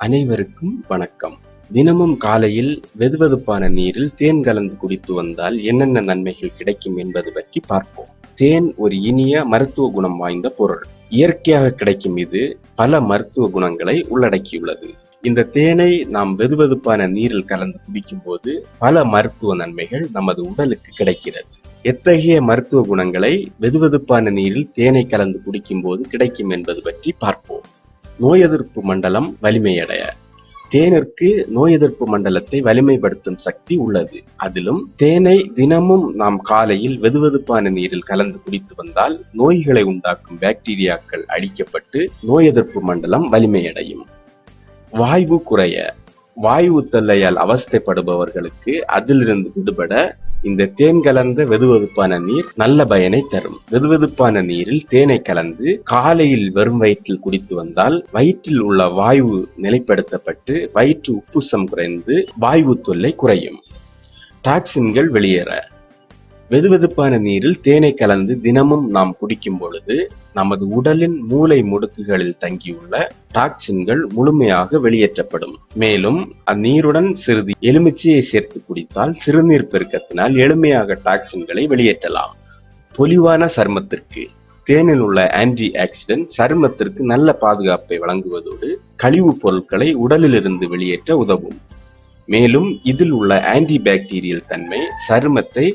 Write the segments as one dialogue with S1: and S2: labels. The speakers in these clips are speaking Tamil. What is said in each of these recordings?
S1: அனைவருக்கும் வணக்கம். தினமும் காலையில் வெதுவெதுப்பான நீரில் தேன் கலந்து குடித்து வந்தால் என்னென்ன நன்மைகள் கிடைக்கும் என்பது பற்றி பார்ப்போம். தேன் ஒரு இனிய மருத்துவ குணம் வாய்ந்த பொருள். இயற்கையாக கிடைக்கும் இது பல மருத்துவ குணங்களை உள்ளடக்கியுள்ளது. இந்த தேனை நாம் வெதுவெதுப்பான நீரில் கலந்து குடிக்கும்போது பல மருத்துவ நன்மைகள் நமது உடலுக்கு கிடைக்கிறது. எத்தகைய மருத்துவ குணங்களை வெதுவெதுப்பான நீரில் தேனை கலந்து குடிக்கும்போது கிடைக்கும் என்பது பற்றி பார்ப்போம். நோய் எதிர்ப்பு மண்டலம் வலிமையடைய. தேனிற்கு நோய் எதிர்ப்பு மண்டலத்தை வலிமைப்படுத்தும் சக்தி உள்ளது. அதிலும் தேனை தினமும் நாம் காலையில் வெதுவெதுப்பான நீரில் கலந்து குடித்து வந்தால் நோய்களை உண்டாக்கும் பாக்டீரியாக்கள் அழிக்கப்பட்டு நோய் எதிர்ப்பு மண்டலம் வலிமையடையும். வாய்வு குறைய. வாயு தொல்லையால் அவஸ்தைப்படுபவர்களுக்கு அதிலிருந்து விடுபட இந்த தேன் கலந்த வெதுவெதுப்பான நீர் நல்ல பயனை தரும். வெதுவெதுப்பான நீரில் தேனை கலந்து காலையில் வெறும் வயிற்றில் குடித்து வந்தால் வயிற்றில் உள்ள வாயு நிலைப்படுத்தப்பட்டு வயிற்று உப்புசம் குறைந்து வாயு தொல்லை குறையும். டாக்சின்கள் வெளியேற. வெதுவெதுப்பான நீரில் தேனை கலந்து தினமும் நாம் குடிக்கும் பொழுது நமது உடலின் மூளை முடுக்குகளில் தங்கியுள்ள டாக்சின்கள் முழுமையாக வெளியேற்றப்படும். மேலும் அந்நீருடன் சிறிது எலுமிச்சையை சேர்த்து குடித்தால் சிறுநீர் பெருக்கத்தினால் எளிமையாக டாக்சின்களை வெளியேற்றலாம். பொலிவான சருமத்திற்கு தேனில் உள்ள ஆன்டி ஆக்சிடென்ட் சருமத்திற்கு நல்ல பாதுகாப்பை வழங்குவதோடு கழிவுப் பொருட்களை உடலிலிருந்து வெளியேற்ற உதவும். மேலும் இதில் உள்ள ஆன்டி பாக்டீரியல் தன்மை சருமத்தை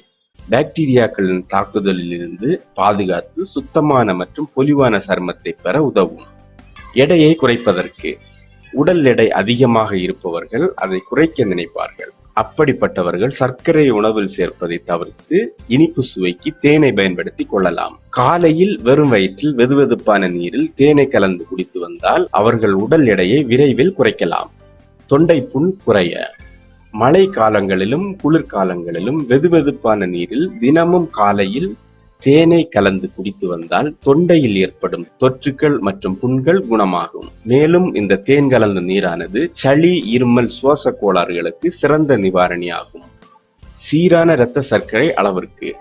S1: பாக்டீரியாக்களின் தாக்குதலிலிருந்து பாதுகாத்து சுத்தமான மற்றும் பொலிவான சருமத்தை பெற உதவும். எடையை குறைப்பதற்கு உடல் எடை அதிகமாக இருப்பவர்கள் அதை குறைக்க நினைப்பார்கள். அப்படிப்பட்டவர்கள் சர்க்கரை உணவில் சேர்ப்பதை தவிர்த்து இனிப்பு சுவைக்கு தேனை பயன்படுத்தி கொள்ளலாம். காலையில் வெறும் வயிற்றில் வெதுவெதுப்பான நீரில் தேனை கலந்து குடித்து வந்தால் அவர்கள் உடல் எடையை விரைவில் குறைக்கலாம். தொண்டை புண் குறைய. மழை காலங்களிலும் குளிர்காலங்களிலும் வெதுவெதுப்பான நீரில் தினமும் காலையில் தேனை கலந்து குடித்து வந்தால் தொண்டையில் ஏற்படும் தொற்றுக்கள் மற்றும் புண்கள் குணமாகும். மேலும் இந்த தேன் கலந்த நீரானது சளி இருமல் சுவாச கோளாறுகளுக்கு சிறந்த நிவாரணியாகும். சீரான இரத்த சர்க்கரை அளவிற்கு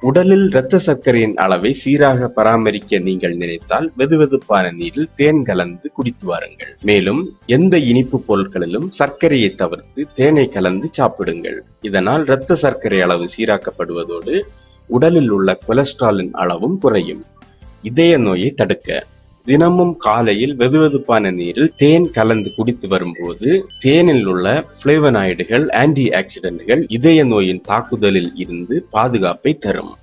S1: உடலில் இரத்த சர்க்கரையின் அளவை சீராக பராமரிக்க நீங்கள் நினைத்தால் வெதுவெதுப்பான நீரில் தேன் கலந்து குடித்து வாருங்கள். மேலும் எந்த இனிப்பு பொருட்களிலும் சர்க்கரையை தவிர்த்து தேனை கலந்து சாப்பிடுங்கள். இதனால் இரத்த சர்க்கரை அளவு சீராக்கப்படுவதோடு உடலில் உள்ள கொலஸ்ட்ராலின் அளவும் குறையும். இதய நோயை தடுக்க தினமும் காலையில் வெதுவெதுப்பான நீரில் தேன் கலந்து குடித்து வரும்போது தேனில் உள்ள பிளேவனாய்டுகள் ஆன்டி ஆக்சிடென்ட்கள் இதய நோயின் தாக்குதலில் இருந்து பாதுகாப்பை தரும்.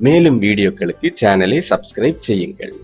S1: மேலும் வீடியோக்களுக்கு சேனலை சப்ஸ்கிரைப் செய்யுங்கள்.